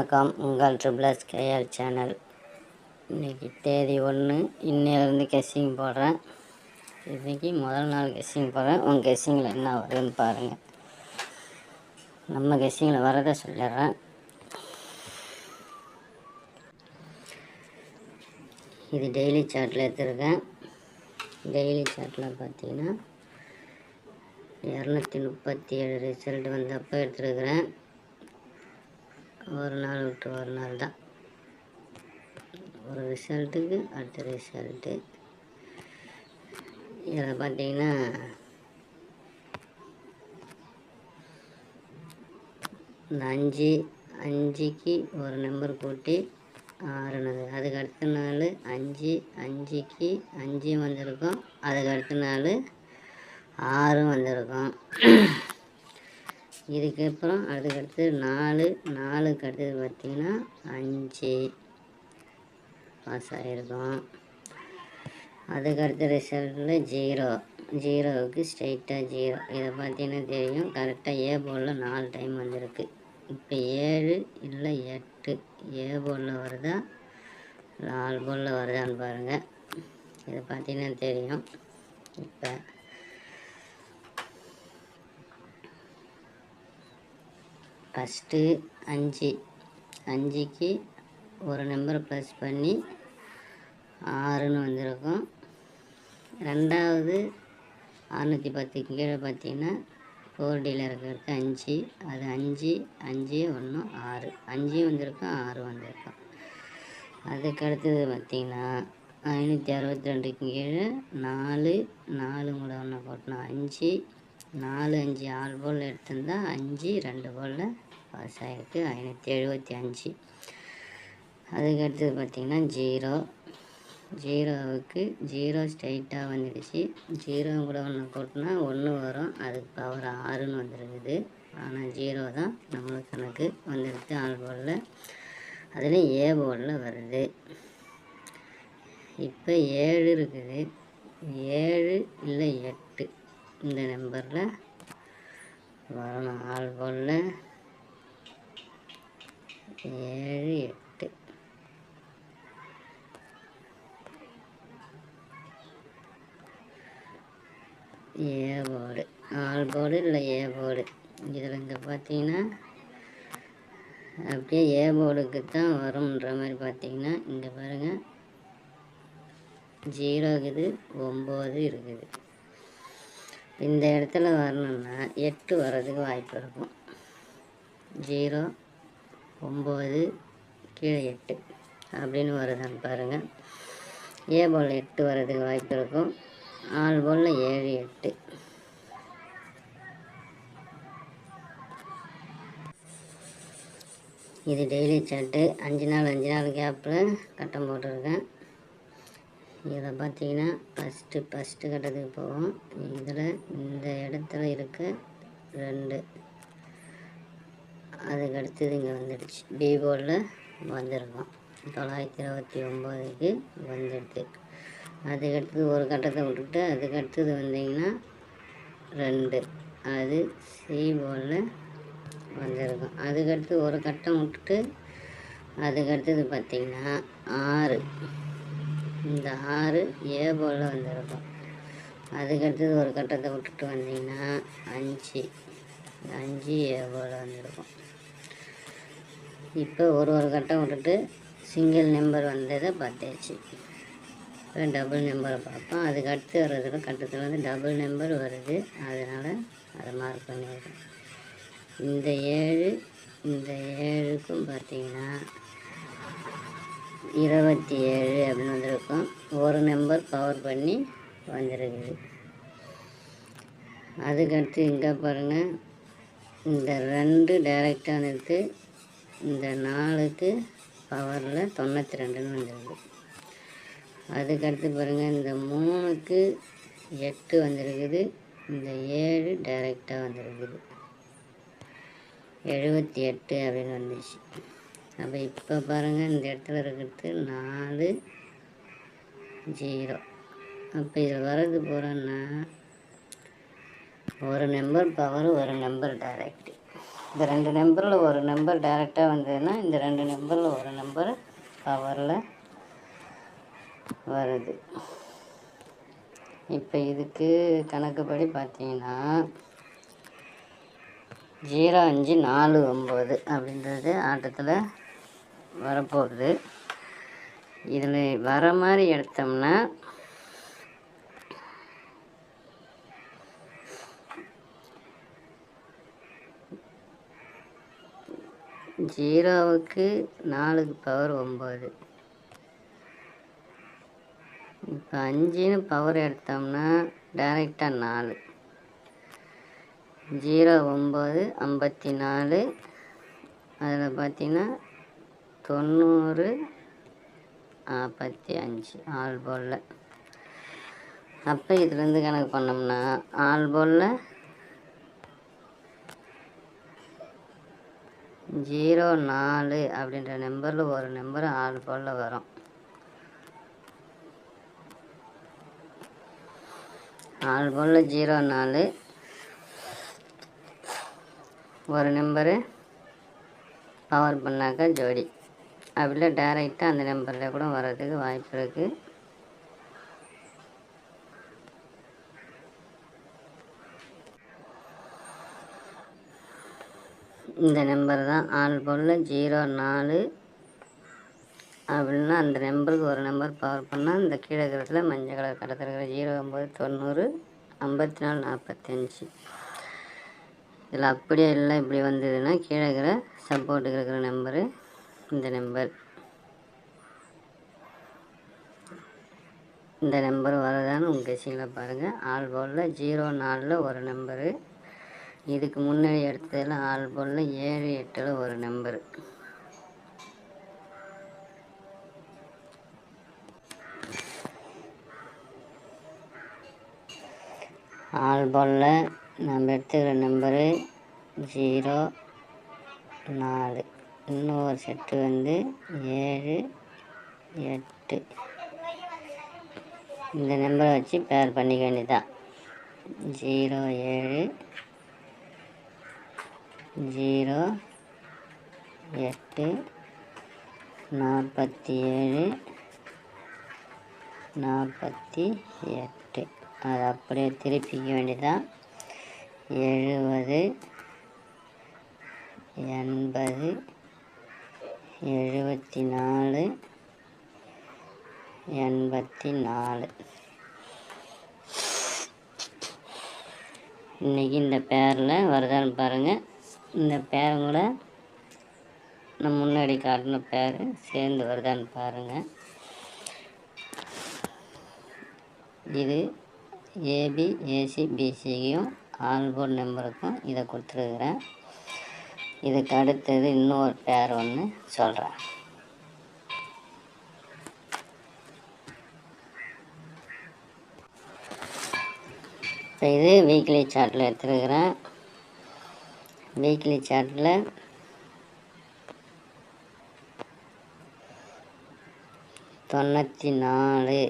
வணக்கம். உங்கள் triple S KR channel இன்றைக்கி தேதி ஒன்று இன்னிலேருந்து கெஸ்ஸிங் போடுறேன். இன்றைக்கி முதல் நாள் கெஸ்ஸிங் போடுறேன். உங்கள் கெஸ்ஸிங்கில் என்ன வருதுன்னு பாருங்கள் நம்ம கெஸ்ஸிங்கில் வரதை சொல்லிடுறேன். இது டெய்லி சார்ட்டில் எடுத்துருக்கேன். டெய்லி சார்ட்டில் பார்த்தீங்கன்னா இரநூத்தி முப்பத்தி ஏழு ரிசல்ட் வந்தப்போ எடுத்துருக்குறேன். ஒரு நாள் விட்டு ஒரு நாள் தான். ஒரு ரிசல்ட்டுக்கு அடுத்த ரிசல்ட்டு இதில் பார்த்தீங்கன்னா இந்த அஞ்சு அஞ்சுக்கு ஒரு நம்பர் கூட்டி ஆறுனது. அதுக்கு அடுத்த நாள் அஞ்சு அஞ்சுக்கு அஞ்சும் வந்திருக்கும். அதுக்கு அடுத்த நாள் ஆறும் வந்திருக்கும். இதுக்கப்புறம் அதுக்கடுத்து நாலு நாலுக்கு அடுத்தது பார்த்திங்கன்னா அஞ்சு. பாஸ் ஆகிருக்கும் அதுக்கடுத்த ரிசல்ட்டில் ஜீரோ ஜீரோவுக்கு ஸ்ட்ரைட்டாக ஜீரோ இதை பார்த்தீங்கன்னா தெரியும்? கரெக்டாக ஏ போர்டில் நாலு டைம் வந்திருக்கு. இப்போ ஏழு இல்லை எட்டு. ஏ போர்டில் வருதா? நாலு போர்டில் வருதான்னு பாருங்கள் இதை பார்த்தீங்கன்னா தெரியும்? இப்போ ஃபஸ்ட்டு அஞ்சு அஞ்சுக்கு ஒரு நம்பர் ப்ளஸ் பண்ணி ஆறுன்னு வந்திருக்கும். ரெண்டாவது அறநூற்றி பத்துக்கு கீழே பார்த்தீங்கன்னா ஃபோர் டீலர் இருக்கிறது அஞ்சு. அது அஞ்சு அஞ்சு ஒன்று ஆறு. அஞ்சு வந்திருக்கும் ஆறு வந்திருக்கும். அதுக்கு அடுத்தது பார்த்திங்கன்னா ஐநூற்றி அறுபத்தி ரெண்டுக்கு கீழே நாலு நாலு கூட ஒன்று போட்டோம் அஞ்சு. நாலு அஞ்சு ஆறு போல் எடுத்திருந்தா அஞ்சு ரெண்டு போலில் பாஸ் ஆகிருக்கு ஐநூற்றி எழுபத்தி அஞ்சு. அதுக்கடுத்தது பார்த்திங்கன்னா ஜீரோ. ஜீரோவுக்கு ஜீரோ ஸ்ட்ரைட்டாக வந்துடுச்சு. ஜீரோ கூட ஒன்று கூட்டினா ஒன்று வரும். அதுக்கு பவர் ஆறுன்னு வந்துருக்குது. ஆனால் ஜீரோ தான் நம்மளுக்கு கணக்கு. வந்துடுது ஆள் போர்டில் அதில் ஏ போர்டில் வருது. இப்போ ஏழு இருக்குது. ஏழு இல்லை எட்டு இந்த நம்பரில். வரணும். ஆள் பொண்ணு ஏழு எட்டு. A board. ஆள் போர்டு இல்லை ஏ போர்டு. இதில் இந்த பார்த்தீங்கன்னா அப்படியே ஏ போர்டுக்கு தான் வரும்ன்ற மாதிரி பார்த்தீங்கன்னா இங்கே பாருங்கள் ஜீரோ இருக்குது ஒம்பது இருக்குது. இந்த இடத்துல வரணும்னா எட்டு வர்றதுக்கு வாய்ப்பு இருக்கும். ஜீரோ ஒம்பது கீழே எட்டு அப்படின்னு வருதான்னு பாருங்கள் ஏ போல் எட்டு வர்றதுக்கு வாய்ப்பு இருக்கும். ஆள் போல் ஏழு எட்டு. இது டெய்லி சார்ட்டு அஞ்சு நாள் அஞ்சு நாள் கேப்பில் கட்டம் போட்டிருக்கேன். இதில் பார்த்தீங்கன்னா ஃபஸ்ட்டு ஃபஸ்ட்டு கட்டத்துக்கு போவோம். இதில் இந்த இடத்துல இருக்க ரெண்டு. அதுக்கு அடுத்தது இங்கே வந்துடுச்சு. பி போர்டில் வந்திருக்கோம். தொள்ளாயிரத்தி இருபத்தி ஒம்போதுக்கு வந்துடுது அதுக்கடுத்தது ஒரு கட்டத்தை விட்டுட்டு அதுக்கடுத்தது வந்தீங்கன்னா ரெண்டு. அது சி போர்டில் வந்திருக்கும். அதுக்கடுத்து ஒரு கட்டம் விட்டுட்டு அதுக்கடுத்தது பார்த்திங்கன்னா ஆறு. இந்த ஆறு ஏ போல் வந்திருக்கும். அதுக்கடுத்தது ஒரு கட்டத்தை விட்டுட்டு வந்தீங்கன்னா அஞ்சு. அஞ்சு ஏ போல் வந்திருக்கும். இப்போ ஒரு ஒரு கட்டம் விட்டுட்டு சிங்கிள் நம்பர் வந்ததை பார்த்தாச்சு. இப்போ டபுள் நம்பரை பார்ப்போம். அதுக்கு அடுத்து வர்றதுல கட்டத்தில் வந்து டபுள் நம்பர் வருது. அதனால் அதை மார்க் பண்ணியிருக்கேன் இந்த ஏழு இந்த ஏழுக்கும் பார்த்தீங்கன்னா இருபத்தி ஏழு அப்படின்னு வந்திருக்கும். ஒரு நம்பர் பவர் பண்ணி வந்திருக்குது அதுக்கடுத்து இங்கே பாருங்கள் இந்த ரெண்டு டைரெக்டாக நிறுத்து இந்த நாலுக்கு பவரில் தொண்ணூற்றி ரெண்டுன்னு வந்துருக்கு. அதுக்கடுத்து பாருங்கள் இந்த மூணுக்கு எட்டு வந்திருக்குது. இந்த ஏழு டைரெக்டாக வந்திருக்குது. எழுபத்தி எட்டு அப்படின்னு வந்துச்சு. அப்போ இப்போ பாருங்கள் இந்த இடத்துல இருக்கிறது நாலு ஜீரோ. அப்போ இதில் வர்றது போகிறோன்னா ஒரு நம்பர் பவர் ஒரு நம்பர் டைரக்ட் இந்த ரெண்டு நம்பரில் ஒரு நம்பர் டைரெக்டாக வந்ததுன்னா இந்த ரெண்டு நம்பரில் ஒரு நம்பர் பவரில் வருது. இப்போ இதுக்கு கணக்குப்படி பார்த்தீங்கன்னா ஜீரோ அஞ்சு நாலு ஒம்பது அப்படின்றது ஆட்டத்தில் வரப்போகுது. இதில் வர மாதிரி எடுத்தோம்னா ஜீரோவுக்கு நாலுக்கு பவர் ஒம்பது. இப்போ அஞ்சுன்னு பவர் எடுத்தோம்னா டைரெக்டாக நாலு. ஜீரோ ஒம்பது ஐம்பத்தி நாலு. அதில் பார்த்தீங்கன்னா தொண்ணூறு நாற்பத்தி அஞ்சு ஆள் போல் அப்போ இதுலேருந்து கணக்கு பண்ணோம்னா ஆள் போல் ஜீரோ நாலு அப்படின்ற நம்பரில் ஒரு நம்பர் ஆள் போல் வரும். ஆள் போல் ஜீரோ நாலு. ஒரு நம்பரு பவர் பண்ணாக்கா ஜோடி. அப்படி இல்லை டேரெக்டாக அந்த நம்பரில் கூட வர்றதுக்கு வாய்ப்பு இருக்குது இந்த நம்பர் தான் ஆள் போல் ஜீரோ நாலு. அப்படின்னா அந்த நம்பருக்கு ஒரு நம்பர் பவர் பண்ணால் இந்த கீழே இருக்கிறதுல மஞ்சள் கலர் கடத்தில் இருக்கிற ஜீரோ ஒம்பது தொண்ணூறு ஐம்பத்தி நாலு நாற்பத்தஞ்சு இதில் அப்படியே இல்லை இப்படி வந்ததுன்னா கீழே இருக்கிற சப்போர்ட்டுக்கு இருக்கிற நம்பரு இந்த நம்பர். இந்த நம்பர் வரதான்னு உங்கள் கட்சியில் பாருங்கள் ஆல் போலில் ஜீரோ நாலில் ஒரு நம்பரு. இதுக்கு முன்னாடி எடுத்ததில் ஆல் போலில் ஏழு எட்டில் ஒரு நம்பரு. ஆல் போலில் நம்ம எடுத்துக்கிற நம்பரு ஜீரோ நாலு. இன்னொரு செட்டு வந்து ஏழு எட்டு. இந்த நம்பரை வச்சு பேர் பண்ணிக்க வேண்டியதான் ஜீரோ ஏழு ஜீரோ எட்டு நாற்பத்தி ஏழு நாற்பத்தி எட்டு அதை அப்படியே திருப்பிக்க வேண்டியதான் எழுபது எண்பது எழுபத்தி நாலு எண்பத்தி நாலு இன்றைக்கி இந்த பேரில் வருதான்னு பாருங்கள் இந்த பேரும் கூட நம்ம முன்னாடி காட்டின பேர் சேர்ந்து வருதான்னு பாருங்கள் இது ஏபி ஏசி பிசிக்கும் ஆல்போர்ட் நம்பருக்கும் இதை கொடுத்துருக்குறேன். இதுக்கு அடுத்தது இன்னொரு பேர் ஒன்று சொல்கிறேன் இப்போ இது வீக்லி சார்ட்டில் எடுத்துருக்கிறேன். வீக்லி சார்ட்டில் தொண்ணூற்றி நாலு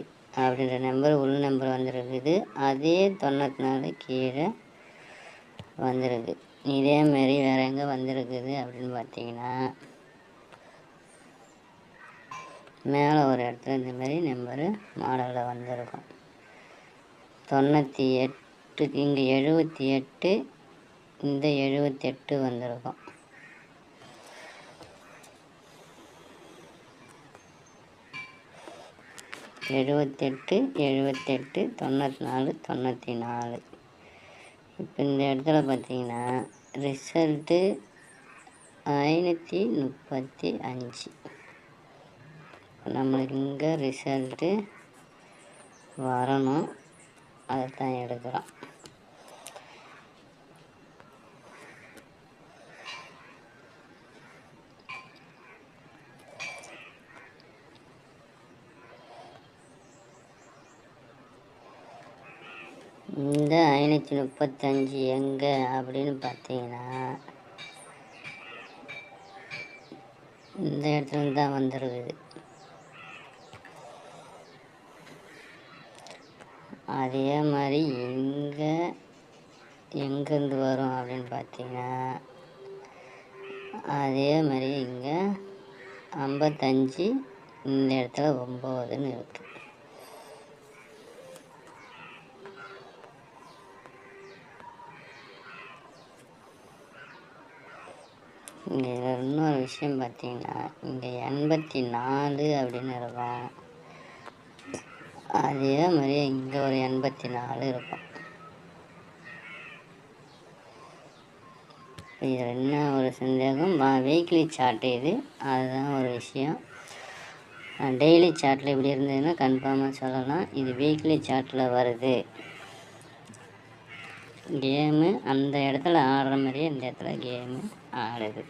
அப்படின்ற நம்பர் உள் நம்பர் வந்திருக்குது. அதே தொண்ணூற்றி நாலு கீழே வந்திருக்கு இதேமாரி வேறு எங்கே வந்திருக்குது அப்படின்னு பார்த்தீங்கன்னா மேலே ஒரு இடத்துல இந்த மாதிரி நம்பரு மாடலில் வந்திருக்கும். தொண்ணூற்றி எட்டுக்கு இங்கே எழுபத்தி எட்டு இந்த எழுபத்தெட்டு வந்திருக்கும். எழுபத்தெட்டு எழுபத்தெட்டு தொண்ணூற்றி நாலு தொண்ணூற்றி நாலு. இப்போ இந்த இடத்துல பார்த்தீங்கன்னா ரிசல்ட்டு ஐநூற்றி முப்பத்தி அஞ்சு. நம்மளுக்கு இங்கே ரிசல்ட்டு வரணும். அதை தான் எடுக்கிறோம். இந்த ஐநூற்றி முப்பத்தஞ்சு எங்கே அப்படின்னு பார்த்தீங்கன்னா இந்த இடத்துல தான் வந்துருக்குது அதே மாதிரி எங்கே எங்கேருந்து வரும் அப்படின்னு பார்த்தீங்கன்னா அதே மாதிரி இங்கே ஐம்பத்தஞ்சு இந்த இடத்துல ஒம்போதுன்னு இருக்குது இங்கே இன்னொரு விஷயம் பார்த்தீங்கன்னா இங்கே எண்பத்தி நாலு அப்படின்னு இருக்கும். அதே மாதிரி இங்கே ஒரு எண்பத்தி நாலு இருக்கும். இதில் என்ன ஒரு சந்தேகம்? வீக்லி சார்ட் இது. அதுதான் ஒரு விஷயம். டெய்லி சார்ட்டில் இப்படி இருந்ததுன்னா கன்ஃபார்மாக சொல்லலாம். இது வீக்லி சார்ட்டில் வருது. கேமு அந்த இடத்துல ஆடுற மாதிரியே இந்த இடத்துல கேமு ஆடுது.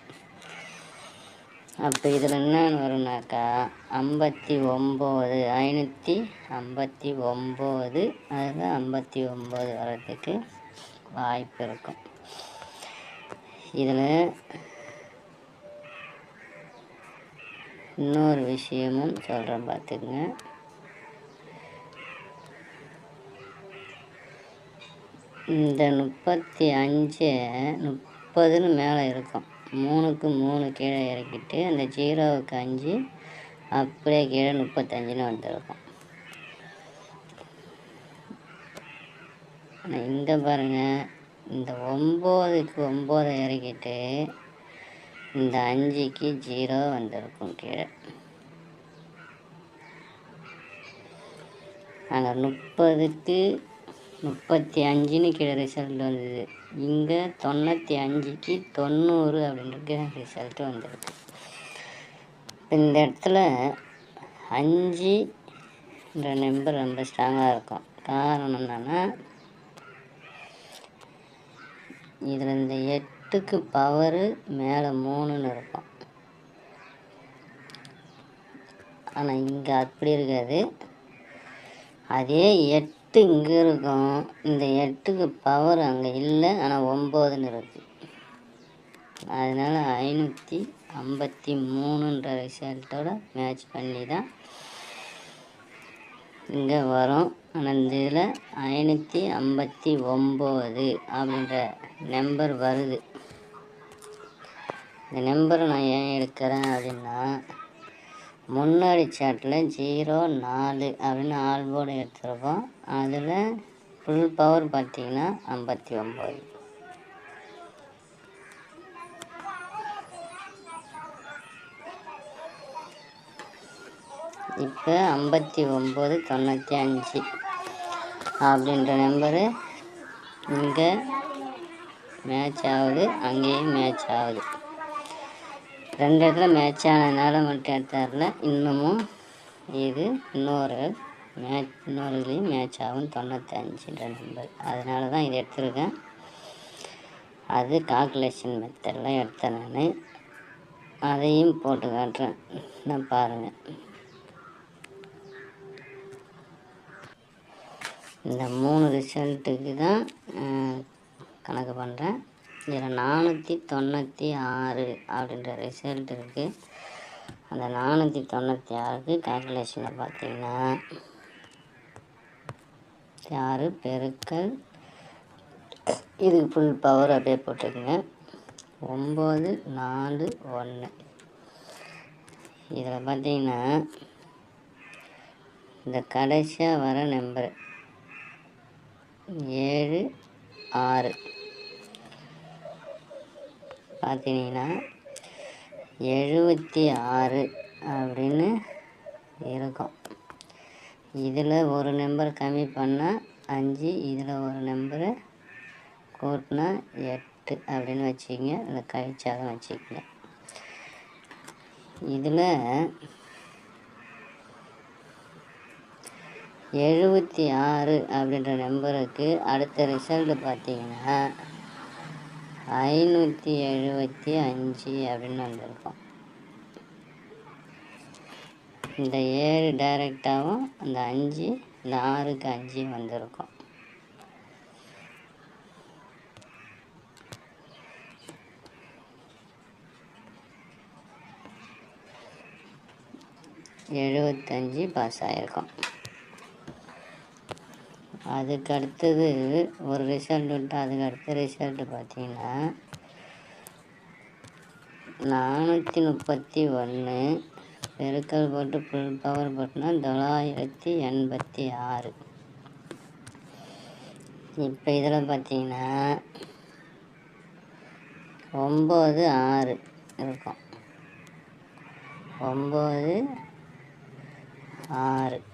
அப்போ இதில் என்னன்னு வரும்னாக்கா ஐம்பத்தி ஒம்பது ஐநூற்றி ஐம்பத்தி ஒம்பது அதில் ஐம்பத்தி ஒம்பது வர்றதுக்கு வாய்ப்பு இருக்கும். இதில் இன்னொரு விஷயமும் சொல்கிறேன் பார்த்துக்குங்க இந்த முப்பத்தி அஞ்சு முப்பதுன்னு மேலே இருக்கும். மூணுக்கு மூணு கீழே இறக்கிட்டு அந்த ஜீரோவுக்கு அஞ்சு அப்படியே கீழே முப்பத்தஞ்சுன்னு வந்திருக்கும். ஆனால் இங்கே பாருங்கள் இந்த ஒம்போதுக்கு ஒம்போதை இறக்கிட்டு இந்த அஞ்சுக்கு ஜீரோ வந்திருக்கும் கீழே. அங்கே முப்பதுக்கு முப்பத்தி அஞ்சுன்னு கீழே ரிசல்ட் வந்தது. இங்கே தொண்ணூற்றி அஞ்சுக்கு தொண்ணூறு அப்படின்றது ரிசல்ட் வந்திருக்கு. இந்த இடத்துல அஞ்சுன்ற நம்பர் ரொம்ப ஸ்ட்ராங்காக இருக்கும். காரணம் என்னென்னா இதில் இந்த எட்டுக்கு பவரு மேலே மூணுன்னு இருக்கும். ஆனால் இங்கே அப்படி இருக்காது. அதே எட்டு இங்கே இருக்கும். இந்த எட்டுக்கு பவர் அங்கே இல்லை. ஆனால் ஒம்போதுன்னு இருக்கு அதனால் ஐநூற்றி ஐம்பத்தி மூணுன்ற ரிசல்ட்டோட மேட்ச் பண்ணி தான் இங்கே வரும். ஆனால் இந்த இதில் ஐநூற்றி ஐம்பத்தி ஒம்பது அப்படின்ற நம்பர் வருது. இந்த நம்பரை நான் ஏன் எடுக்கிறேன் அப்படின்னா முன்னாடி சாட்டில் ஜீரோ நாலு அப்படின்னு ஆல் போர்டு எடுத்திருக்கோம். அதில் ஃபுல் பவர் பார்த்தீங்கன்னா ஐம்பத்தி ஒம்பது. இப்போ ஐம்பத்தி ஒம்பது தொண்ணூற்றி அஞ்சு அப்படின்ற நம்பரு இங்கே மேட்ச் ஆகுது அங்கேயும் மேட்ச் ஆகுது. ரெண்டு இடத்துல மேட்ச் ஆனதுனால மட்டும் எடுத்தார்ல இன்னமும் இது இன்னொரு மேட்ச் இன்னொரு இதுலேயும் மேட்ச் ஆகும். தொண்ணூத்தஞ்சுன்ற நம்பர் அதனால தான் இது எடுத்திருக்கேன். அது கால்குலேஷன் மெத்தடில் எடுத்தேன் நான். அதையும் போட்டு காட்டுறேன். நான் பாருங்கள் இந்த மூணு ரிசல்ட்டுக்கு தான் கணக்கு பண்ணுறேன் இதில் நானூற்றி தொண்ணூற்றி ஆறு அப்படின்ற ரிசல்ட் இருக்குது அந்த நானூற்றி தொண்ணூற்றி ஆறுக்கு கால்குலேஷனில் பார்த்தீங்கன்னா ஆறு பெருக்கல். இதுக்கு ஃபுல் பவர் அப்படியே போட்டுக்கோங்க. ஒம்பது நாலு ஒன்று இதில் பார்த்தீங்கன்னா இந்த கடைசியாக வர நம்பர் ஏழு ஆறு. பார்த்தீங்கன்னா எழுபத்தி ஆறு அப்படின்னு இருக்கும். இதில் ஒரு நம்பர் கம்மி பண்ணால் அஞ்சு இதில் ஒரு நம்பரு கூட்டினா எட்டு அப்படின்னு வச்சுக்கங்க. இல்லை கழிச்சாலும் வச்சுக்கங்க. இதில் எழுபத்தி ஆறு அப்படின்ற நம்பருக்கு அடுத்த ரிசல்ட் பார்த்தீங்கன்னா ஐநூற்றி எழுபத்தி அஞ்சு அப்படின்னு வந்திருக்கும். இந்த ஏழு டைரெக்டாகவும் அந்த அஞ்சு இந்த ஆறுக்கு அஞ்சு வந்திருக்கும். எழுபத்தஞ்சு பாஸ் ஆகிருக்கோம் அதுக்கு அடுத்தது ஒரு ரிசல்ட் வந்துட்டு அதுக்கு அடுத்த ரிசல்ட்டு பார்த்தீங்கன்னா நானூற்றி முப்பத்தி ஒன்று பெருக்கல் போட்டு ஃபுல் பவர் போட்டுனா தொள்ளாயிரத்தி எண்பத்தி ஆறு. இப்போ இதில் பார்த்தீங்கன்னா ஒம்பது ஆறு இருக்கும். ஒம்பது ஆறு.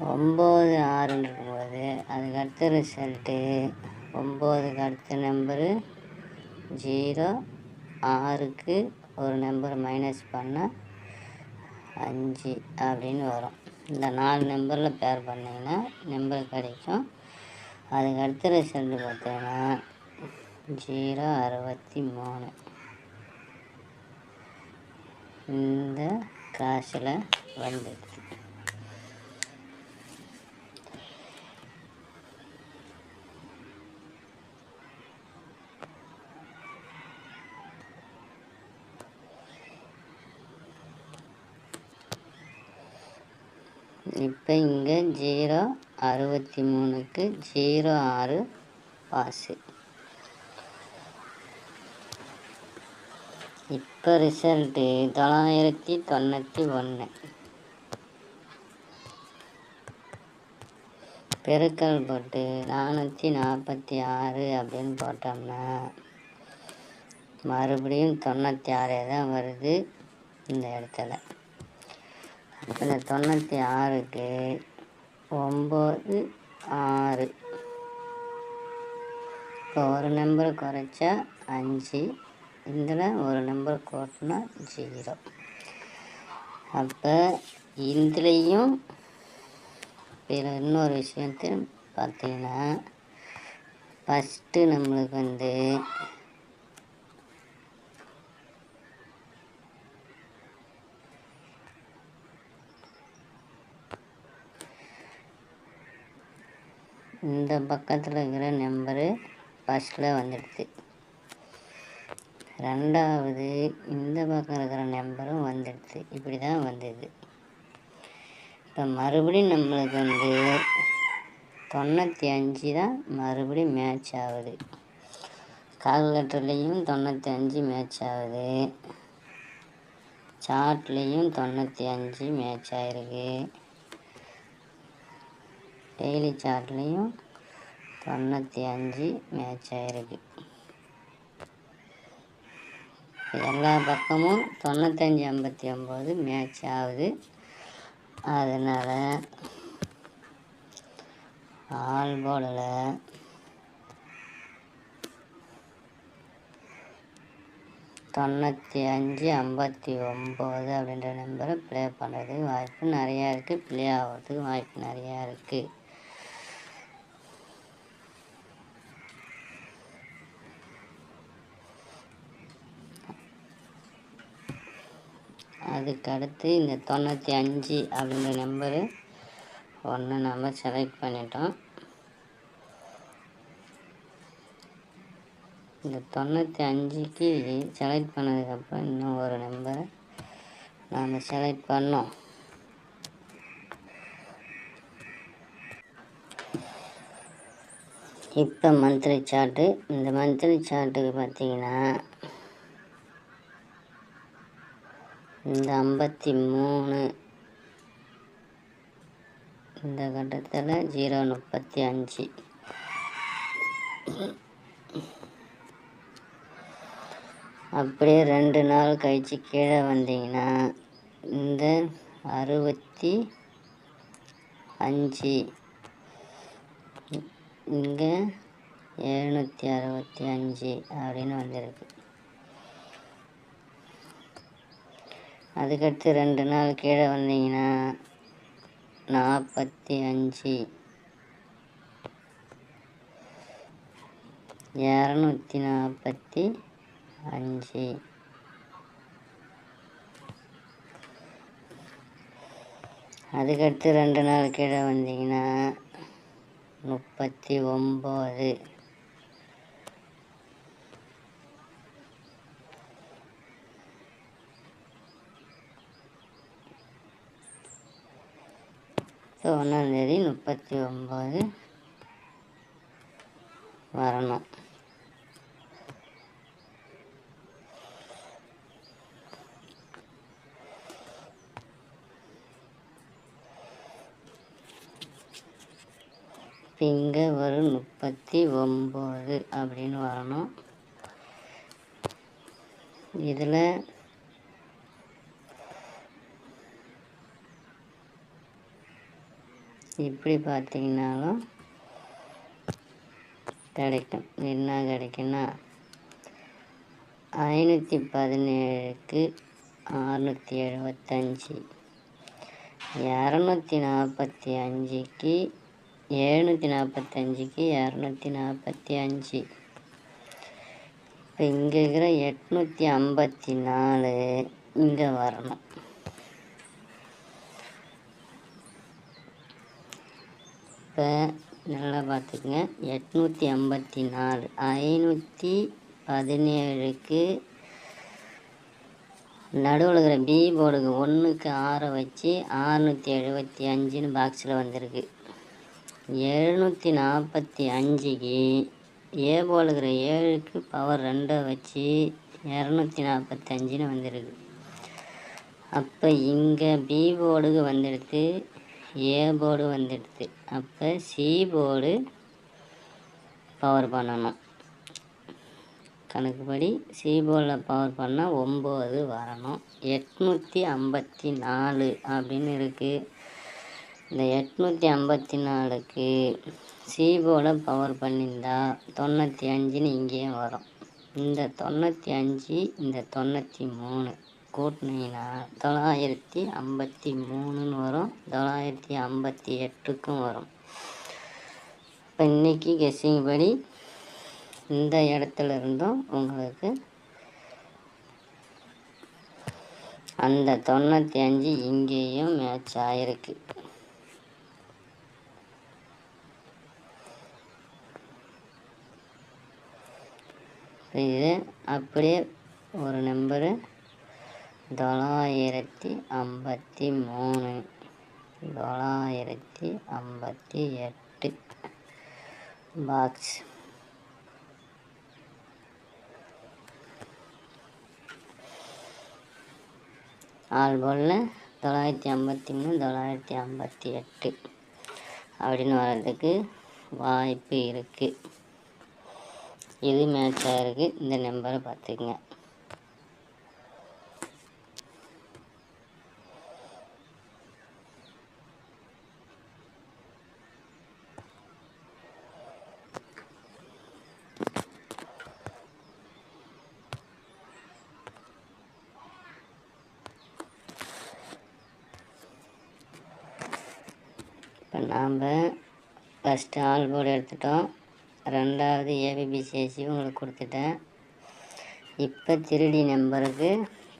ஒம்பது ஆறுன்னு இருக்கும்போது அதுக்கு அடுத்த ரிசல்ட்டு ஒம்போதுக்கு அடுத்த நம்பரு ஜீரோ ஆறுக்கு ஒரு நம்பர் மைனஸ் பண்ணால் அஞ்சு அப்படின்னு வரும். இந்த நாலு நம்பரில் பேர் பண்ணிங்கன்னா நம்பர் கிடைக்கும். அதுக்கு அடுத்த ரிசல்ட்டு பார்த்தீங்கன்னா ஜீரோ அறுபத்தி மூணு. இந்த காசில் வந்துடுது இப்போ இங்கே ஜீரோ அறுபத்தி மூணுக்கு ஜீரோ ஆறு பாஸு இப்போ ரிசல்ட்டு தொள்ளாயிரத்தி தொண்ணூற்றி ஒன்று. பெருக்கல் போட்டு நானூற்றி நாற்பத்தி ஆறு அப்படின்னு போட்டோம்னா மறுபடியும் தொண்ணூற்றி ஆறே தான் வருது இந்த இடத்துல. இந்த தொண்ணூற்றி ஆறுக்கு ஒம்பது ஆறு. இப்போ ஒரு நம்பர் குறைச்சா அஞ்சு. இதில் ஒரு நம்பர் கூட்டினா ஜீரோ அப்போ இதுலேயும் இதில் இன்னொரு விஷயத்தையும் பார்த்தீங்கன்னா ஃபஸ்ட்டு நம்மளுக்கு வந்து இந்த பக்கத்தில் இருக்கிற நம்பரு ஃபஸ்ட்டில் வந்துடுது. ரெண்டாவது இந்த பக்கம் இருக்கிற நம்பரும் வந்துடுது. இப்படி தான் வந்தது. இப்போ மறுபடியும் நம்மளுக்கு வந்து தொண்ணூற்றி அஞ்சு தான் மறுபடியும் மேட்ச் ஆகுது. கால்குலேட்டர்லேயும் தொண்ணூற்றி அஞ்சு மேட்ச் ஆகுது. சார்ட்லேயும் தொண்ணூற்றி அஞ்சு மேட்ச் ஆகிருக்கு டெய்லி சார்ட்லேயும் தொண்ணூற்றி அஞ்சு மேட்ச் ஆகிருக்கு எல்லா பக்கமும் தொண்ணூத்தஞ்சு ஐம்பத்தி ஒம்பது மேட்ச் ஆகுது. அதனால் ஆல் போர்டில் தொண்ணூற்றி அஞ்சு ஐம்பத்தி ஒம்பது அப்படின்ற நம்பரை ப்ளே பண்ணுறதுக்கு வாய்ப்பு நிறையா இருக்குது ப்ளே ஆகிறதுக்கு வாய்ப்பு நிறையா இருக்குது அதுக்கடுத்து இந்த தொண்ணூற்றி அஞ்சு அப்படின்ற நம்பரு ஒன்று நம்ம செலக்ட் பண்ணிட்டோம். இந்த தொண்ணூற்றி அஞ்சுக்கு செலக்ட் பண்ணதுக்கப்புறம் இன்னும் ஒரு நம்பரை நாம் செலக்ட் பண்ணோம். இப்போ மந்த்லி சார்ட்டு இந்த மந்த்லி சார்ட்டுக்கு பார்த்தீங்கன்னா இந்த ஐம்பத்தி மூணு இந்த கட்டத்தில் ஜீரோ முப்பத்தி அஞ்சு அப்படியே ரெண்டு நாள் கழித்து கீழே வந்தீங்கன்னா இந்த அறுபத்தி அஞ்சு. இங்கே எழுநூற்றி அறுபத்தி அஞ்சு அப்படின்னு வந்திருக்கு. அதுக்கடுத்து ரெண்டு நாள் கீழே வந்தீங்கன்னா நாற்பத்தி அஞ்சு. இரநூத்தி நாற்பத்தி அஞ்சு. அதுக்கடுத்து ரெண்டு நாள் கீழே வந்தீங்கன்னா முப்பத்தி ஒம்பது. இப்போ ஒன்றாந்தேதி முப்பத்தி ஒம்பது வரணும். இப்போ இங்கே ஒரு முப்பத்தி ஒம்பது அப்படின்னு வரணும். இதில் இப்படி பார்த்தீங்கன்னாலும் கிடைக்கும். என்ன கிடைக்குன்னா ஐநூற்றி பதினேழுக்கு அறுநூற்றி எழுபத்தஞ்சி இரநூத்தி நாற்பத்தி அஞ்சுக்கு எழுநூற்றி நாற்பத்தஞ்சுக்கு இரநூத்தி நாற்பத்தி அஞ்சு இப்போ இங்கே இருக்கிற எட்நூற்றி ஐம்பத்தி நாலு இங்கே வரணும். இப்போ நல்லா பார்த்துக்குங்க. எட்நூற்றி ஐம்பத்தி நாலு. ஐநூற்றி பதினேழுக்கு நடுவில் இருக்கிற பி போர்டுக்கு ஒன்றுக்கு ஆறை வச்சு ஆறுநூற்றி எழுபத்தி அஞ்சுன்னு பாக்ஸில் வந்திருக்கு. எழுநூற்றி நாற்பத்தி அஞ்சுக்கு ஏ போல் இருக்கிற ஏழுக்கு பவர் ரெண்டை வச்சு இரநூத்தி நாற்பத்தஞ்சுன்னு வந்திருக்கு. அப்போ இங்கே பி போர்டுக்கு வந்துடுத்து ஏ போர்டு வந்துடுது. அப்போ சி போர்டு பவர் பண்ணணும். கணக்குப்படி சி போர்டில் பவர் பண்ணால் ஒம்பது வரணும். எட்நூற்றி ஐம்பத்தி நாலு அப்படின்னு இருக்குது இந்த எட்நூற்றி ஐம்பத்தி நாலுக்கு சி போர்டை பவர் பண்ணியிருந்தா தொண்ணூற்றி அஞ்சுன்னு இங்கேயும் வரும். இந்த தொண்ணூற்றி அஞ்சு இந்த தொண்ணூற்றி மூணு கூட்டினீங்கன்னா தொள்ளாயிரத்தி ஐம்பத்தி மூணுன்னு வரும். தொள்ளாயிரத்தி ஐம்பத்தி எட்டுக்கும் வரும். இப்போ இன்றைக்கி கெஸ்ஸிங் படி இந்த இடத்துல இருந்தும் உங்களுக்கு அந்த தொண்ணூற்றி அஞ்சு இங்கேயும் மேட்ச் ஆகிருக்கு இது அப்படியே ஒரு நம்பரு தொள்ளாயிரத்தி ஐம்பத்தி மூணு. தொள்ளாயிரத்தி ஐம்பத்தி எட்டு. பாக்ஸ். ஆள் போலில் தொள்ளாயிரத்தி ஐம்பத்தி மூணு தொள்ளாயிரத்தி ஐம்பத்தி எட்டு. அப்படின்னு வர்றதுக்கு வாய்ப்பு இருக்குது இது மேட்ச் ஆகிருக்கு இந்த நம்பரை பார்த்துக்குங்க. நாம் ஃபஸ்ட்டு ஆல் போர்டு எடுத்துட்டோம். ரெண்டாவது ஏபிபிசிஎஸ்சி உங்களுக்கு கொடுத்துட்டேன். இப்போ திருடி நம்பருக்கு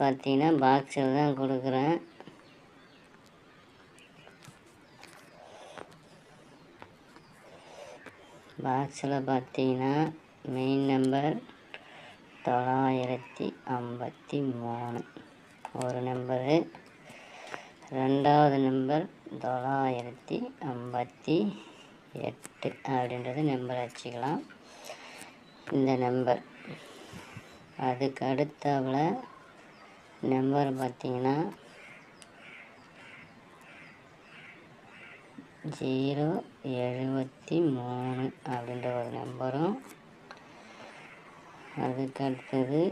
பார்த்தீங்கன்னா பாக்ஸில் தான் கொடுக்குறேன். பாக்ஸில் பார்த்தீங்கன்னா மெயின் நம்பர் தொள்ளாயிரத்தி ஐம்பத்தி மூணு. ஒரு நம்பரு ரெண்டாவது நம்பர் தொள்ளாயிரத்தி ஐம்பத்தி எட்டு அப்படின்றது நம்பர் வச்சுக்கலாம். இந்த நம்பர் அதுக்கு அடுத்தவில் நம்பர் பார்த்தீங்கன்னா ஜீரோ எழுபத்தி மூணு அப்படின்ற ஒரு நம்பரும் அதுக்கு அடுத்தது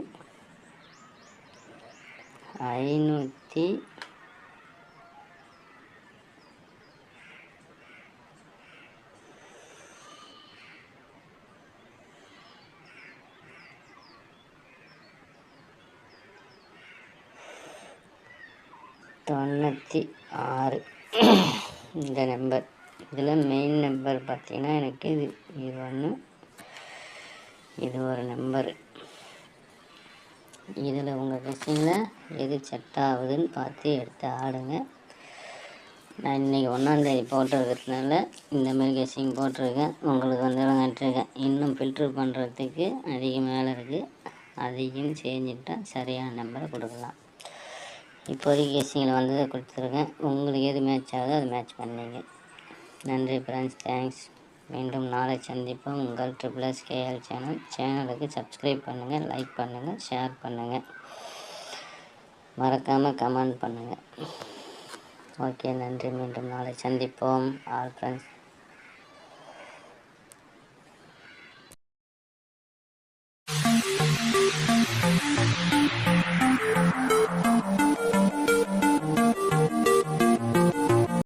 ஐநூற்றி இருபத்தி ஆறு. இந்த நம்பர் இதில் மெயின் நம்பர் பார்த்தீங்கன்னா எனக்கு இது. இது ஒன்று இது ஒரு நம்பரு இதில் உங்கள் கெஸ்ஸிங்கில் எது செட் ஆகுதுன்னு பார்த்து எடுத்து ஆடுங்க. நான் இன்றைக்கி ஒன்றாந்தேதி போட்டிருக்கிறதுனால இந்த மாதிரி போட்டிருக்கேன். உங்களுக்கு வந்து விளங்கிட்டுருக்கேன் இன்னும் ஃபில்ட்ரு பண்ணுறதுக்கு அதிகம் மேலே இருக்குது அதையும் செஞ்சுட்டா சரியான நம்பரை கொடுக்கலாம். இப்போதைக்கு கெஸ்ஸிங்கில் வந்ததை கொடுத்துருக்கேன். உங்களுக்கு எது மேட்ச் ஆகுதோ அது மேட்ச் பண்ணிங்க. நன்றி ஃப்ரெண்ட்ஸ் தேங்க்ஸ் மீண்டும் நாளை சந்திப்போம். உங்கள் ட்ரிபிள் எஸ் கேஎல் சேனல் சேனலுக்கு சப்ஸ்கிரைப் பண்ணுங்கள் லைக் பண்ணுங்கள் ஷேர் பண்ணுங்கள் மறக்காமல் கமெண்ட் பண்ணுங்கள் ஓகே நன்றி. மீண்டும் நாளை சந்திப்போம். All friends